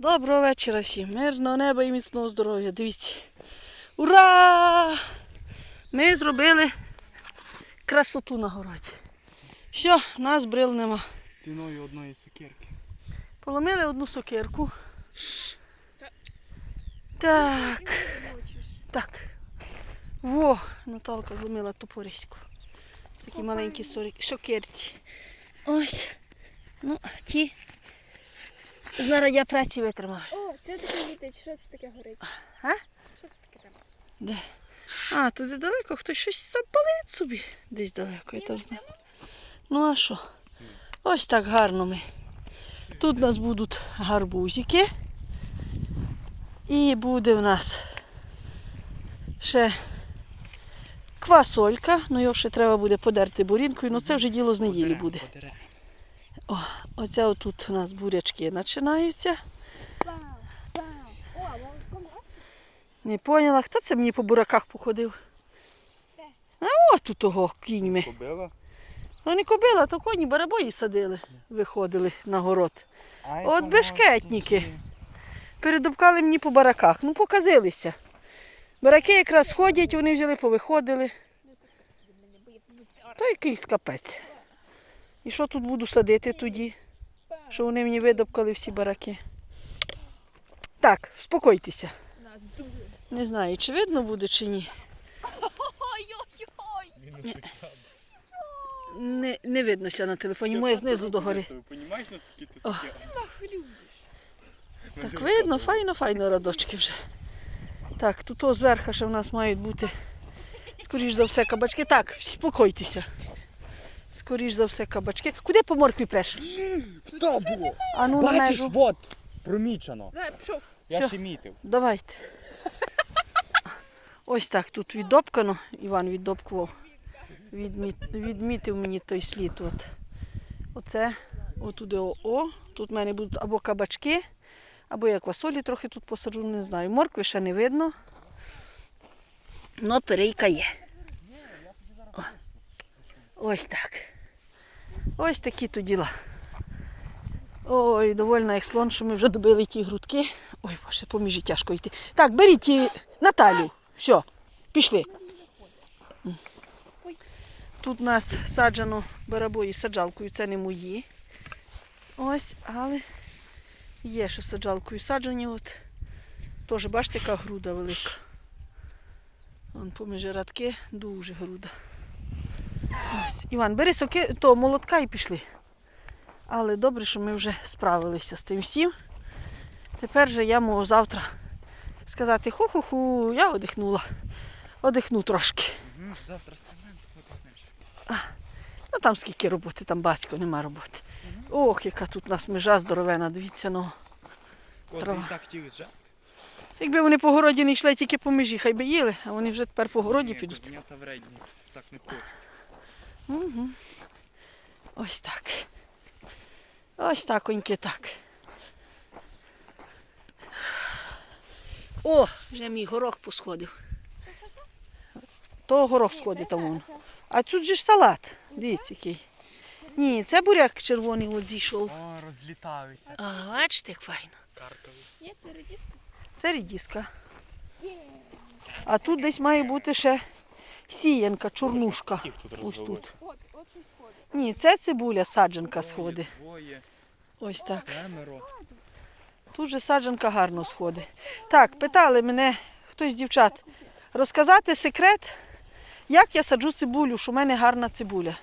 Доброго вечора всім. Мирного неба і міцного здоров'я. Дивіться. Ура! Ми зробили красоту на городі. Що, нас брил нема. Ціною одної сукерки. Поломили одну сокирку. Так. Так. Во, Наталка зломила топориську. Такі маленькі сокирці. Ось. Ну, ті. Знаряддя праці витримали. О, це таке літить, що це таке горить? А? Що це таке там? Де? А, туди далеко хтось щось запалить собі. Десь далеко, я там знаю. Ну а що? Ось так гарно ми. Тут у нас будуть гарбузики. І буде в нас ще квасолька. Ну його ще треба буде подерти бурінкою, ну це вже діло з неділі буде. Оце отут у нас бурячки починаються. О, Не поняла, хто це мені по бураках походив? А от тут того кіньми. Кобила? Ну не кобила, то коні барабої садили, виходили на город. От бешкетники. Передовкали мені по бараках. Ну показилися. Бараки якраз ходять, вони взяли, повиходили. То якийсь капець. І що тут буду садити тоді? Що вони мені видобкали всі бараки. Так, спокойтеся. Не знаю, чи видно буде, чи ні. Не, не виднося на телефоні, моє знизу догори. О. Так видно, файно, файно радочки вже. Так, тут зверху ще в нас мають бути, скоріш за все, кабачки. Так, спокойтеся. Скоріш за все, кабачки. Куди по моркві преш? Хто було? А ну на Бачиш, межу. от, промічено. Пішов. Я Що? ще мітив. Давайте. Ось так тут віддобкано. Іван віддобкував. Відміт, відмітив мені той слід. От. Оце, отуди о, о. Тут в мене будуть або кабачки, або я квасолі трохи тут посаджу, не знаю. Моркви ще не видно. Но перейка є. Ось так. Ось такі то діла. Ой, довольна як слон, що ми вже добили ті грудки. Ой, боже, поміж тяжко йти. Так, беріть ті Наталю. Все, пішли. Тут у нас саджано барабої саджалкою, це не мої. Ось, але є ще саджалкою саджені. От. Теж бачите, яка груда велика. Вон поміж радки дуже груда. Ось. Іван, бери соки, то молотка і пішли. Але добре, що ми вже справилися з тим всім. Тепер же я можу завтра сказати ху-ху-ху, я одихнула. Одихну трошки. Завтра цемент потихнеш. Ну там скільки роботи, там батько, нема роботи. Ох, яка тут у нас межа здоровена, дивіться, ну. Трава. так. Якби вони по городі не йшли тільки по межі, хай би їли, а вони вже тепер по городі Ні, підуть. Так не хочуть. Угу. Ось так. Ось таконьки так. О, вже мій горох посходив. То горох сходить там. вон. А тут же ж салат. Дивіться який. Ні, це буряк червоний от зійшов. О, розліталися. А, бачите, як файно. Є, це редиска? Це рідіска. Є. А тут десь має бути ще сіянка, чорнушка. Ось тут. Ні, це цибуля, саджанка сходить. Ось так. Тут же саджанка гарно сходить. Так, питали мене хтось з дівчат розказати секрет, як я саджу цибулю, що в мене гарна цибуля.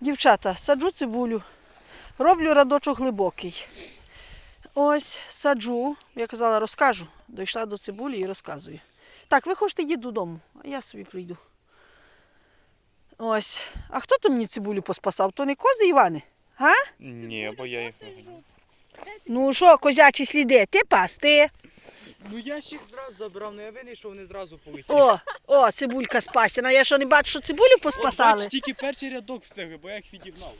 Дівчата, саджу цибулю, роблю радочок глибокий. Ось саджу, я казала, розкажу. Дійшла до цибулі і розказую. Так, ви хочете йти додому, а я собі прийду. Ось. А хто то мені цибулю поспасав? То не кози Івани? А? Ні, бо я їх. Ну що, козячі сліди, ти пас, ти. Ну я ж їх зразу забрав, ну я винний, що вони зразу полетіли. О, о, цибулька спасена. Я що не бачу, що цибулю поспасали? Бач, тільки перший рядок встигли, бо я їх відігнав.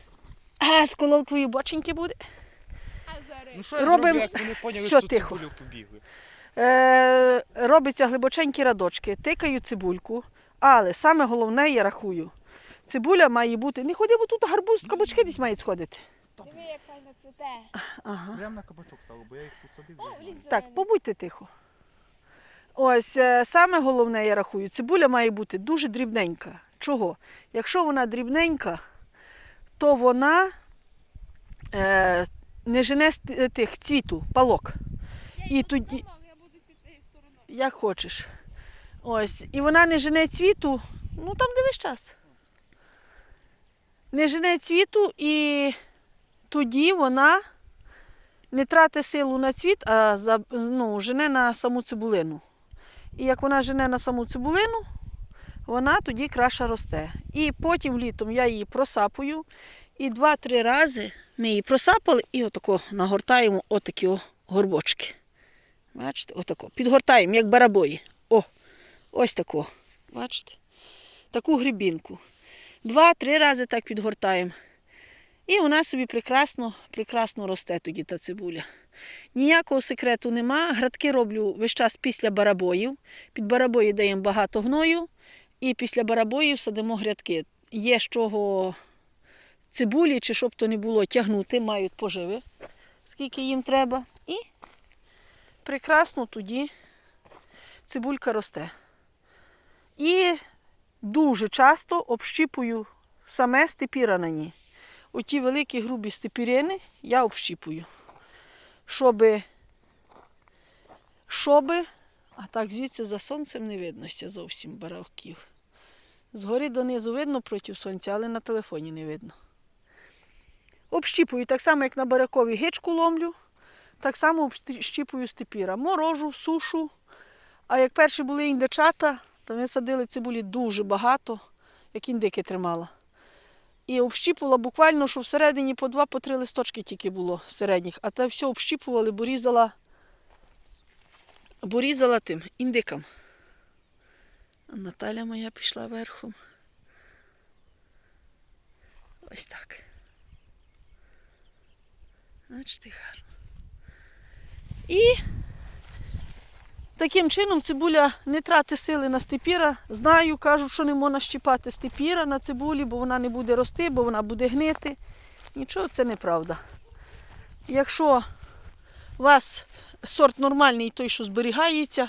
А, сколов твої боченьки буде. Ну що я Робимо- зроблю, як вони поняли, Що що тихо? цибулю побігли. Е, робиться глибоченькі радочки, тикаю цибульку, але саме головне я рахую. Цибуля має бути. Не ходи, бо тут гарбуз, кабачки десь мають сходити. Диви, як файно цвіте. Ага. Прям на кабачок стало, бо я їх тут садив. О, вже знаю. Так, побудьте тихо. Ось е, саме головне, я рахую, цибуля має бути дуже дрібненька. Чого? Якщо вона дрібненька, то вона е, не жене з т- тих цвіту, палок. Я і тоді- я буду тією стороною. Як хочеш. Ось. І вона не жене цвіту, ну там дивись час. Не жене цвіту і тоді вона не тратить силу на цвіт, а ну, жене на саму цибулину. І як вона жене на саму цибулину, вона тоді краще росте. І потім літом я її просапую. І два-три рази ми її просапали і отако нагортаємо отакі о горбочки. Бачите, отако. Підгортаємо, як барабої. О, ось тако. Бачите? Таку грибінку. Два-три рази так підгортаємо. І вона собі прекрасно, прекрасно росте тоді та цибуля. Ніякого секрету нема. Градки роблю весь час після барабоїв. Під барабої даємо багато гною. І після барабоїв садимо грядки. Є з чого цибулі, чи щоб то не було, тягнути, мають поживи, скільки їм треба. І прекрасно тоді цибулька росте. І дуже часто общіпую саме степіра. Оті великі грубі степірини я общіпую. Щоби, щоби, а так звідси за сонцем не виднося зовсім барахків. Згори донизу видно проти сонця, але на телефоні не видно. Общіпую так само, як на баракові гичку ломлю. Так само щіпую степіра. Морожу, сушу. А як перші були індичата, то ми садили цибулі дуже багато, як індики тримала. І общіпувала буквально, що всередині по два, по три листочки тільки було середніх. А те все общіпували, бо різала, бо різала тим індикам. А Наталя моя пішла верхом. Ось так. Бачите, гарно. І таким чином цибуля не тратить сили на степіра. Знаю, кажуть, що не можна щіпати степіра на цибулі, бо вона не буде рости, бо вона буде гнити. Нічого, це неправда. Якщо у вас сорт нормальний, той, що зберігається,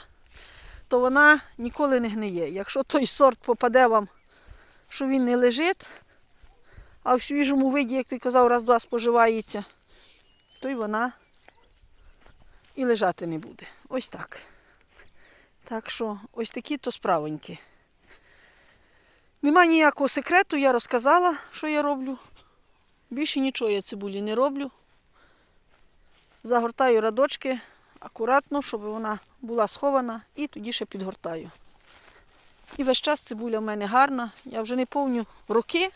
то вона ніколи не гниє. Якщо той сорт попаде вам, що він не лежить, а в свіжому виді, як ти казав, раз-два споживається, то й вона і лежати не буде. Ось так. Так що ось такі то справоньки. Нема ніякого секрету, я розказала, що я роблю. Більше нічого я цибулі не роблю. Загортаю радочки акуратно, щоб вона була схована, і тоді ще підгортаю. І весь час цибуля в мене гарна. Я вже не повню роки.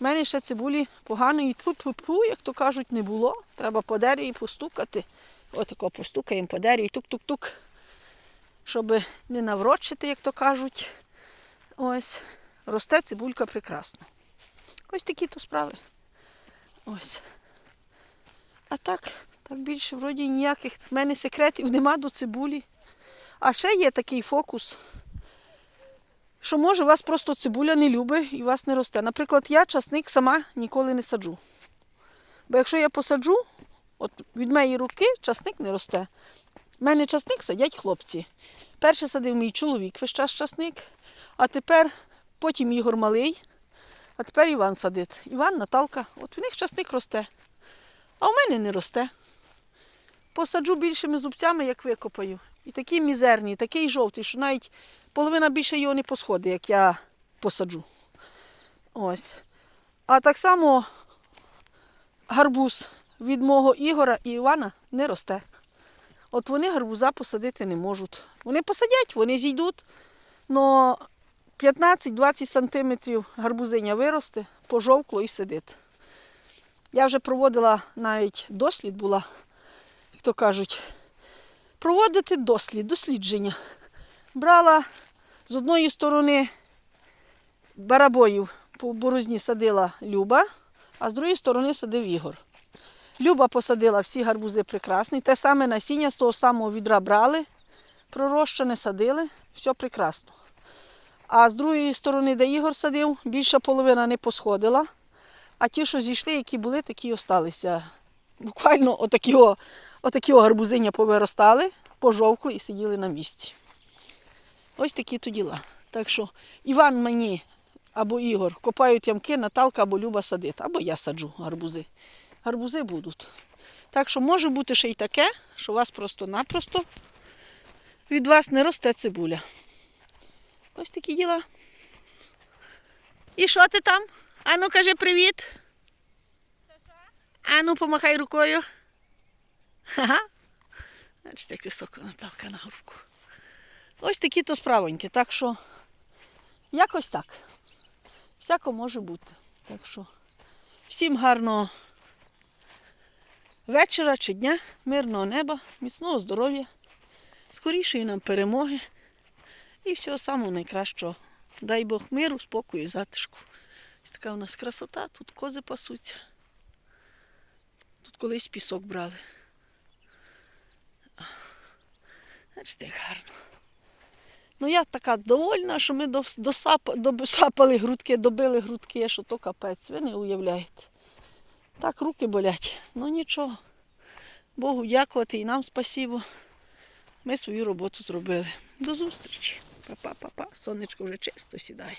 В мене ще цибулі поганої тьфу-тьфу-тьфу, як то кажуть, не було. Треба по дереві постукати. Отако постукаємо по дереві, тук-тук-тук, щоб не наврочити, як то кажуть. Ось, росте цибулька прекрасно. Ось такі то справи. Ось. А так, так більше вроді ніяких в мене секретів нема до цибулі. А ще є такий фокус, що може вас просто цибуля не любить і вас не росте. Наприклад, я часник сама ніколи не саджу. Бо якщо я посаджу, от від моєї руки часник не росте. У мене часник садять хлопці. Перше садив мій чоловік весь час часник, а тепер потім Ігор малий, а тепер Іван садить. Іван, Наталка, от в них часник росте. А в мене не росте. Посаджу більшими зубцями, як викопаю. І такий мізерний, такий жовтий, що навіть половина більше його не посходить, як я посаджу. Ось. А так само гарбуз від мого Ігора і Івана не росте. От вони гарбуза посадити не можуть. Вони посадять, вони зійдуть, але 15-20 сантиметрів гарбузиня виросте, пожовкло і сидить. Я вже проводила навіть дослід була, як то кажуть, проводити дослід, дослідження. Брала з одної сторони барабоїв по борозні садила Люба, а з другої сторони садив Ігор. Люба посадила всі гарбузи прекрасні. Те саме насіння з того самого відра брали, пророщене садили, все прекрасно. А з другої сторони, де Ігор садив, більша половина не посходила. А ті, що зійшли, які були, такі й осталися. Буквально отакі, отакі гарбузиня повиростали, пожовкли і сиділи на місці. Ось такі то діла. Так що Іван мені або Ігор копають ямки, Наталка або Люба садить, або я саджу гарбузи. Гарбузи будуть. Так що може бути ще й таке, що у вас просто-напросто від вас не росте цибуля. Ось такі діла. І що ти там? Ану, кажи привіт. Ану, помахай рукою. Ха-ха. Бачите, як високо Наталка на руку. Ось такі то справоньки. Так що якось так. Всяко може бути. Так що всім гарного вечора чи дня, мирного неба, міцного здоров'я, скорішої нам перемоги і всього самого найкращого. Дай Бог миру, спокою і затишку. Така у нас красота, тут кози пасуться. Тут колись пісок брали. Бачите, як гарно. Ну я така довольна, що ми досап, досапали грудки, добили грудки, що то капець, ви не уявляєте. Так руки болять. Ну нічого. Богу дякувати і нам спасибо. Ми свою роботу зробили. До зустрічі. Па-па-па-па. Сонечко вже чисто сідає.